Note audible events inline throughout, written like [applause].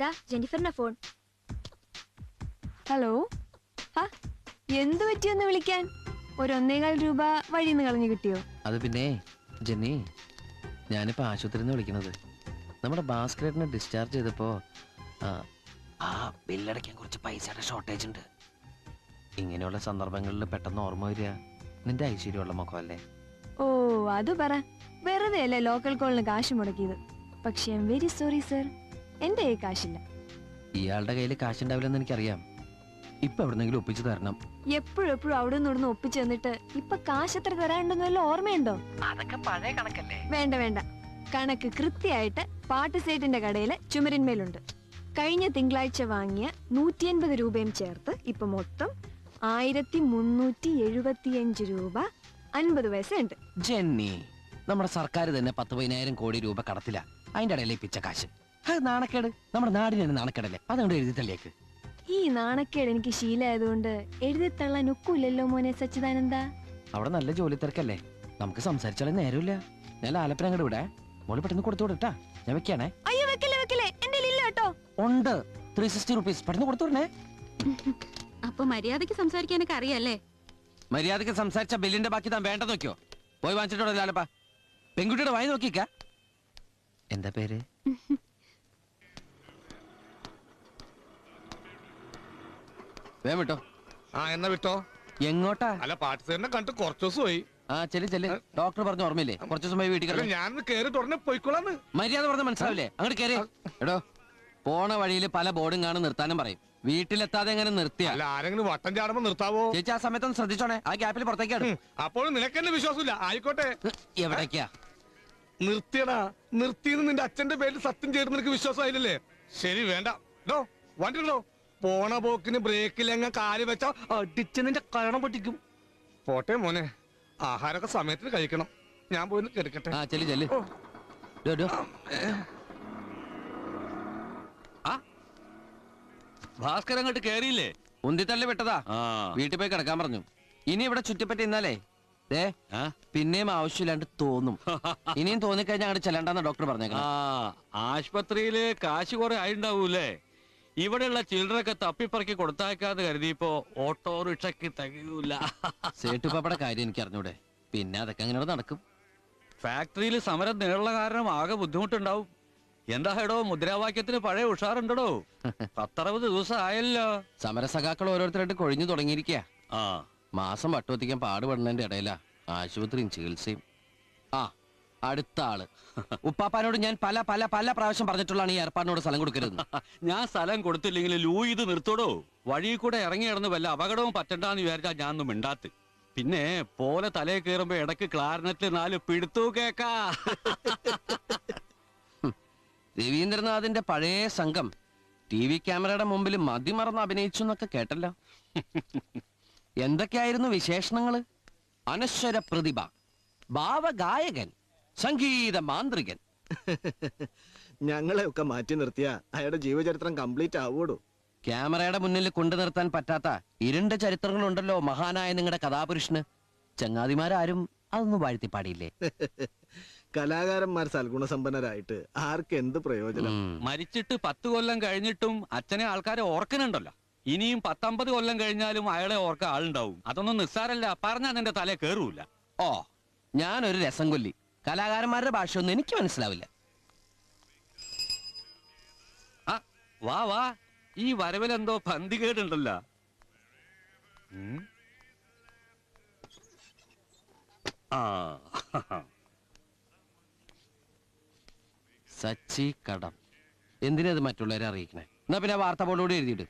ദാ ജെന്നിഫറിന്റെ phone. Hello? ആ എന്ത് പറ്റിയൊന്ന് വിളിക്കാൻ? ഒരു ഒന്നേകാൽ രൂപ നിന്ന് കളഞ്ഞു കിട്ടിയോ? അത് പിന്നെ ജെന്നി ഞാനിപ്പോ ആശുപത്രിയിൽ നിന്ന് വിളിക്കണത് നമ്മുടെ ഭാസ്കരേട്ടനെ ഡിസ്ചാർജ് ചെയ്തപ്പോ ആ, ആ ബില്ലടയ്ക്കാൻ കുറച്ച് പൈസയുടെ ഷോർട്ടേജ് ഉണ്ട്. ഇങ്ങനെയുള്ള സന്ദർഭങ്ങളിൽ പെട്ടെന്ന് ഓർമ്മ വരിക. നിന്റെ ഐശ്വര്യമുള്ള മുഖമല്ലേ? ഓ അത് പറ. വെറുതെ അല്ലേ ലോക്കൽ കോളിന് കാശ് മുടക്കിയത്. പക്ഷെ I am very sorry sir എന്റെ കയ്യിൽ കാശില്ല. ഇയാളുടെ കയ്യിൽ കാശുണ്ടാവില്ലെന്ന് എനിക്കറിയാം. ഇപ്പൊ എവിടെന്നെങ്കിലും ഒപ്പിച്ചു തരണം. എപ്പോഴും എപ്പോഴും അവിടെ നിന്ന് ഇവിടുന്ന് ഒപ്പിച്ചു തന്നിട്ട് ഇപ്പൊ കാശ് എത്ര തരാനുണ്ടെന്ന് വല്ല ഓർമ്മയുണ്ടോ? അതൊക്കെ പഴയ കണക്കല്ലേ? വേണ്ട വേണ്ട. കണക്ക് കൃത്യമായിട്ട് പാട്ട് സേറ്റിന്റെ കടയിൽ ചുമരിന്മേലുണ്ട്. കഴിഞ്ഞ തിങ്കളാഴ്ച വാങ്ങിയ നൂറ്റി അൻപത് രൂപയും ചേർത്ത് ഇപ്പൊ മൊത്തം ആയിരത്തി മുന്നൂറ്റി എഴുപത്തിയഞ്ച് രൂപ അൻപത് പൈസ ഉണ്ട് ജെന്നി നമ്മുടെ സർക്കാർ തന്നെ പത്ത് പതിനായിരം കോടി രൂപ കടത്തില്ല. അതിന്റെ ഇടയിലെ പിച്ച കാശ് അത് നാണക്കേട്. നമ്മുടെ നാടിന് തന്നെ നാണക്കേടല്ലേ? അതുകൊണ്ട് എഴുതിത്തള്ളിയേക്ക് ഈ നാണക്കേട് എനിക്ക് ശീലമായതുകൊണ്ട് എഴുതിത്തള്ളാൻ ഒക്കില്ലല്ലോ മോനെ സച്ചിദാനന്ദ. അവിടെ നല്ല ജോലി തിരക്കല്ലേ? നമുക്ക് സംസാരിച്ചാലേ നേരമില്ല. ഞാൻ ആലപ്പന അങ്ങോട്ട് വിടേ. മോൾ പെട്ടെന്ന് കൊടുത്തു വിടട്ടാ. ഞാൻ വെക്കാണേ. അയ്യോ വെക്കല്ലേ വെക്കല്ലേ. എന്റെ ഇല്ല കേട്ടോ. ഉണ്ട്. ത്രീ സിക്സ്റ്റി റുപ്പീസ് പെട്ടെന്ന് കൊടുത്തു വിടണേ. അപ്പൊ മര്യാദയ്ക്ക് സംസാരിക്കാനൊക്കെ അറിയാല്ലേ? മര്യാദയ്ക്ക് സംസാരിച്ച ബില്ലിന്റെ ബാക്കി താൻ വേണ്ട നോക്കിയോ പോയി വാങ്ങിച്ചിട്ടുണ്ടല്ലോ ആലപ്പ പെൺകുട്ടിയുടെ വായി നോക്കിക്ക എന്താ പേര്? വേം വിട്ടോ. ആ എന്നാ വിട്ടോ? എങ്ങോട്ടാ? അല്ല പാട്ടുസേരനെ കണ്ടിട്ട് കുറച്ചു ദിവസമായി. ആ ചെല്ലി ചെല്ലി. ഡോക്ടർ പറഞ്ഞു ഓർമ്മയില്ലേ? കുറച്ച് ദിവസം പോയി വീട്ടിൽ കിടന്ന്. ഞാനൊന്ന് കേറിട്ട് ഉടനെ പോയിക്കോളാന്ന്. മര്യാദ പറഞ്ഞ മനസ്സിലാവില്ലേ? അങ്ങോട്ട് കയറി എടോ പോണ വഴിയിൽ പല ബോർഡും കാണും നിർത്താനും പറയും. വീട്ടിലെത്താതെ എങ്ങനെ നിർത്തിയാ? അല്ല ആരെങ്കിലും വട്ടം ചാടുമ്പോ നിർത്താവോ? ചേച്ചി ആ സമയത്തൊന്ന് ശ്രദ്ധിച്ചോണേ. ആ ഗ്യാപ്പിൽ പുറത്തേക്കാണ് അപ്പോഴും നിനക്കെന്നെ വിശ്വാസമില്ല. ആയിക്കോട്ടെ. എവിടേക്കാ? നിർത്തിയടാ. നിർത്തിയെന്ന് നിന്റെ അച്ഛന്റെ പേരിൽ സത്യം ചെയ്ത് നിനക്ക് വിശ്വാസമായില്ലേ ശരി വേണ്ട. ഡോ വണ്ടി പോണ പോക്കിന് ബ്രേക്കിലെങ്ങ കാൽ വെച്ചാ അടിച്ച് നിന്റെ കരണം പൊട്ടിക്കും. പോട്ടെ മോനെ. ആഹാരമൊക്കെ സമയത്തിന് കഴിക്കണം. ഞാൻ പോയി കെടുക്കട്ടെ. ആ ചെല്ലി ചെല്ലി. ഭാസ്കരൻ അങ്ങോട്ട് കേറിയില്ലേ? ഉന്തിത്തള്ളി വിട്ടതാ വീട്ടിൽ പോയി കിടക്കാൻ പറഞ്ഞു. ഇനി ഇവിടെ ചുറ്റിപ്പറ്റി ഇന്നാലേ ദേ? പിന്നെയും ആവശ്യമില്ലാണ്ട് തോന്നും. [laughs] ഇനിയും തോന്നിക്കഴിഞ്ഞാൽ അങ്ങോട്ട് ചെല്ലണ്ടെന്ന് ഡോക്ടർ പറഞ്ഞേക്കാം ആശുപത്രിയിൽ കാശ് കുറെ ആയിണ്ടാവൂലേ ഇവിടെയുള്ള ചിൽഡ്രനൊക്കെ തപ്പിപ്പറക്കി കൊടുത്താക്കാന്ന് കരുതിയപ്പോ ഓട്ടോറിക്ഷക്ക് തികയൂല. സേട്ടുപ്പാപ്പയുടെ കാര്യം എനിക്ക് അറിഞ്ഞൂടെ? പിന്നെ അതൊക്കെ അങ്ങനെ നടക്കും? ഫാക്ടറിയിൽ സമരം നീളുള്ള കാരണം ആകെ ബുദ്ധിമുട്ടുണ്ടാവും. എന്താ ഹേടോ മുദ്രാവാക്യത്തിന് പഴയ ഉഷാറുണ്ടോ പത്തറുപത് ദിവസം ആയല്ലോ. സമരസഖാക്കൾ ഓരോരുത്തരായിട്ട് കൊഴിഞ്ഞു തുടങ്ങിയിരിക്കുക ആ. മാസം വട്ടുവത്തിക്കാൻ പാടുപെടുന്നതിന്റെ ഇടയിലാ ആശുപത്രിയും ചികിത്സയും. ആ അടുത്ത ആൾ. ഉപ്പാപ്പാനോട് ഞാൻ പല പല പല പ്രാവശ്യം പറഞ്ഞിട്ടുള്ളതാണ് ഈ ഏർപ്പാടിനോട് സ്ഥലം കൊടുക്കരുത് [laughs] ഞാൻ സ്ഥലം കൊടുത്തില്ലെങ്കിൽ ലൂ ഇത് നിർത്തോടോ. വഴി കൂടെ ഇറങ്ങി കിടന്ന് വല്ല അപകടവും പറ്റണ്ടെന്ന് വിചാരിച്ചാൽ ഞാൻ ഒന്നും മിണ്ടാത്ത്. പിന്നെ പോലെ തലയിൽ കയറുമ്പോ ഇടയ്ക്ക് ക്ലാരനറ്റിൽ നാല് പിടുത്തു കേക്കാ. [laughs] രവീന്ദ്രനാഥിന്റെ പഴയ സംഘം ടി വി ക്യാമറയുടെ മുമ്പിൽ മതിമറന്ന് അഭിനയിച്ചു എന്നൊക്കെ കേട്ടല്ലോ. [laughs] എന്തൊക്കെയായിരുന്നു വിശേഷണങ്ങൾ? അനശ്വര പ്രതിഭ ഭാവഗായകൻ സംഗീത മാന്ത്രികൻ [laughs] ഞങ്ങളെ ഒക്കെ മാറ്റി നിർത്തിയ അയാളുടെ ജീവചരിത്രം കംപ്ലീറ്റ് ആവൂടോ? ക്യാമറയുടെ മുന്നിൽ കൊണ്ടു നിർത്താൻ പറ്റാത്ത ഇരുണ്ട ചരിത്രങ്ങളുണ്ടല്ലോ മഹാനായ നിങ്ങളുടെ കഥാപുരുഷന്. ചങ്ങാതിമാരാരും അതൊന്നും വാഴ്ത്തി പാടിയില്ലേ [laughs] കലാകാരന്മാർ സൽഗുണസമ്പന്നരായിട്ട് ആർക്ക് എന്ത് പ്രയോജനം? മരിച്ചിട്ട് പത്ത് കൊല്ലം കഴിഞ്ഞിട്ടും അച്ഛനെ ആൾക്കാരെ ഓർക്കുന്നുണ്ടല്ലോ ഇനിയും പത്തമ്പത് കൊല്ലം കഴിഞ്ഞാലും അയാളെ ഓർക്ക ആളുണ്ടാവും. അതൊന്നും നിസ്സാരല്ല. പറഞ്ഞാൽ നിന്റെ തല കേറൂല. ഓ ഞാനൊരു രസം കൊല്ലി. കലാകാരന്മാരുടെ ഭാഷയൊന്നും എനിക്ക് മനസ്സിലാവില്ല. ആ വാ വാ. ഈ വരവിലെന്തോ പന്തി കേടുണ്ടല്ല ആ. സച്ചി കടം. എന്തിനത് മറ്റുള്ളവരെ അറിയിക്കണേ? എന്നാ പിന്നെ ആ വാർത്ത ബോർഡോട് എഴുതിയിട്ട്.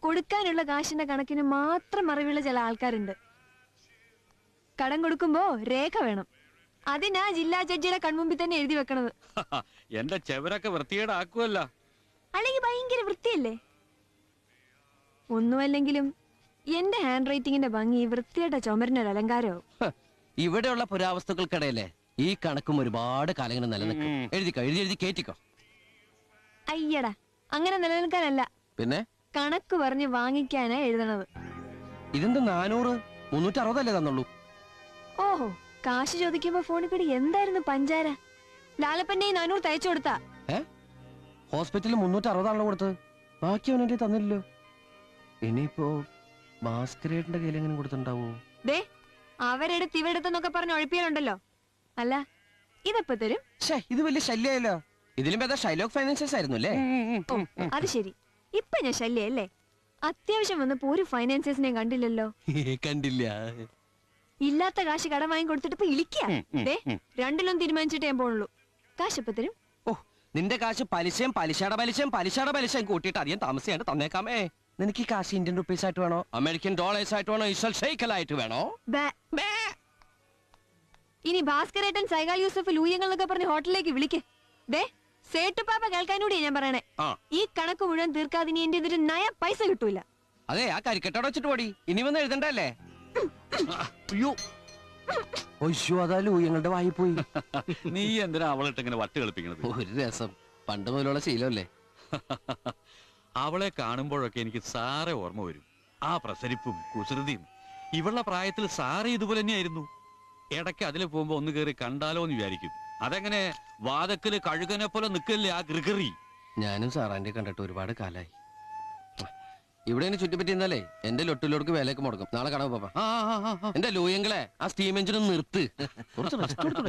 കൊടുക്കാനുള്ള കാശിന്റെ കണക്കിന് മാത്രം അറിവുള്ള ചില ആൾക്കാരുണ്ട്. കടം കൊടുക്കുമ്പോ രേഖ വേണം. അതിനാ ജില്ലാ ജഡ്ജിയുടെ കൺമുമ്പിൽ തന്നെ എഴുതി വെക്കണത്. [laughs] എന്റെ ചെവരൊക്കെ വൃത്തികേടാക്കുമല്ല അല്ലെങ്കിൽ ഭയങ്കര വൃത്തിയല്ലേ? ഒന്നുമല്ലെങ്കിലും എന്റെ ഹാൻഡ് റൈറ്റിംഗിന്റെ ഭംഗി വൃത്തിയുടെ ചുമരിനൊരു അലങ്കാരവും ഇവിടെയുള്ള പുരാവസ്തുക്കൾക്കിടയിലെ ഈ കണക്കും ഒരുപാട് കാലങ്ങൾ നിലനിൽക്കും. എഴുതിക്കോ എഴുതി എഴുതി കേറ്റിക്കോ. അയ്യടാ അങ്ങനെ നിലനിൽക്കാനല്ല. പിന്നെ? കണക്ക് പറഞ്ഞ് വാങ്ങിക്കാനാ എഴുതണത്. ഇതെന്ത് നാനൂറ് മുന്നൂറ്റി അറുപതല്ലേ തന്നുള്ളൂ? ഓഹോ. കാശ് ചോദിക്കുമ്പോ ഫോണിൽ കൂടി എന്തായിരുന്നു പഞ്ചാര? ലാലപ്പന്റെ നാനൂറ് തയ്ച്ചു കൊടുത്താ. ഹോസ്പിറ്റലിൽ മുന്നൂറ്റി അറുപതാണല്ലോ കൊടുത്തത്. ബാക്കി അവൻ എന്റെ തന്നില്ലല്ലോ. ഇനിയിപ്പോ ഭാസ്കരേട്ടന്റെ കയ്യിൽ എങ്ങനെ കൊടുത്തിട്ടുണ്ടാവോ? ദേ അവരെടുത്ത് ഇവരെടുത്തെന്നൊക്കെ പറഞ്ഞ് ഒഴിപ്പിയാലുണ്ടല്ലോ അല്ല ഇതെപ്പോ തരും? ഇത് വലിയ ശല്യല്ലോ ഇതിലും ഭേദം ഷൈലോക്ക് ഫൈനാൻഷ്യൽസ് ആയിരുന്നു അല്ലേ? അത് ശരി. ഇപ്പൊ ഞാൻ ശല്യല്ലേ? അത്യാവശ്യം വന്നപ്പോ ഒരു ഫൈനാൻസിയേഴ്സിനെ കണ്ടില്ലല്ലോ. [laughs] കണ്ടില്ല. ഇല്ലാത്ത കാശ് കടം വാങ്ങി കൊടുത്തിട്ട് ഇപ്പൊ ഇളിക്കുക രണ്ടിലും തീരുമാനിച്ചിട്ട് ഞാൻ പോണുള്ളൂ. കാശ് തരും? ഓ നിന്റെ കാശ് പലിശയും പലിശയുടെ പലിശയും പലിശയുടെ പലിശയും കൂട്ടിയിട്ട് അധികം താമസിയാണ്ട് തന്നേക്കാമേ. നിനക്ക് ഈ കാശ് ഇന്ത്യൻ റുപ്പീസ് ആയിട്ട് വേണോ? അമേരിക്കൻ ഡോളേഴ്സ് ആയിട്ട് വേണോ? ഇസൽ ഷെയ്ക്കലായിട്ട് വേണോ? ബേ. ഇനി ഭാസ്കരേട്ടൻ സൈകാൽ യൂസഫ് ലൂയങ്ങൾ എന്നൊക്കെ പറഞ്ഞ് ഹോട്ടലിലേക്ക് വിളിക്കേ. ദേ സേട്ടുപാപ്പ കേൾക്കാനൂടിയാ ഞാൻ പറയണേ. ഈ കണക്ക് മുഴുവൻ തീർക്കാതിന് എന്റെ ഇതൊരു നയ പൈസ കിട്ടൂല. അതെ ആ കരിക്കട്ടോടെ വെച്ചിട്ട് പോടി. ഇനി വന്ന് എഴുതണ്ടല്ലേ? അയ്യോ. ഒയ്യോ അതാ ലൂയങ്ങളുടെ വായി പോയി. നീ എന്തിനാ അവളിട്ട് ഇങ്ങനെ വട്ട് കളിപ്പിക്കണത്? ഒരു രസം. പണ്ട് മുതലുള്ള ശീലമല്ലേ? അവളെ കാണുമ്പോഴൊക്കെ എനിക്ക് സാറെ ഓർമ്മ വരും. ആ പ്രസരിപ്പും കുസൃതിയും. ഇവളുടെ പ്രായത്തിൽ സാറ് ഇതുപോലെ തന്നെയായിരുന്നു. ഇടയ്ക്ക് അതിൽ പോകുമ്പോ ഒന്ന് കയറി കണ്ടാലോ എന്ന് വിചാരിക്കും. അതെങ്ങനെ വാതക്കൽ കഴുകനെ പോലെ നിൽക്കല്ലേ ആ ഗൃഗറി ഞാനും സാറാന്റെ കണ്ടിട്ട് ഒരുപാട് കാലായി. ഇവിടെ ഇനി ചുറ്റിപ്പറ്റി എന്നാലേ എന്റെ ലൊട്ടിലോർക്ക് വിലയൊക്കെ മുടക്കും നാളെ കാണാൻ പാപ്പ. എന്റെ ലൂയങ്ങളെ ആ സ്റ്റീം എഞ്ചിനും നിർത്ത്. കുറച്ച് റെസ്റ്റ് കൊടുത്തു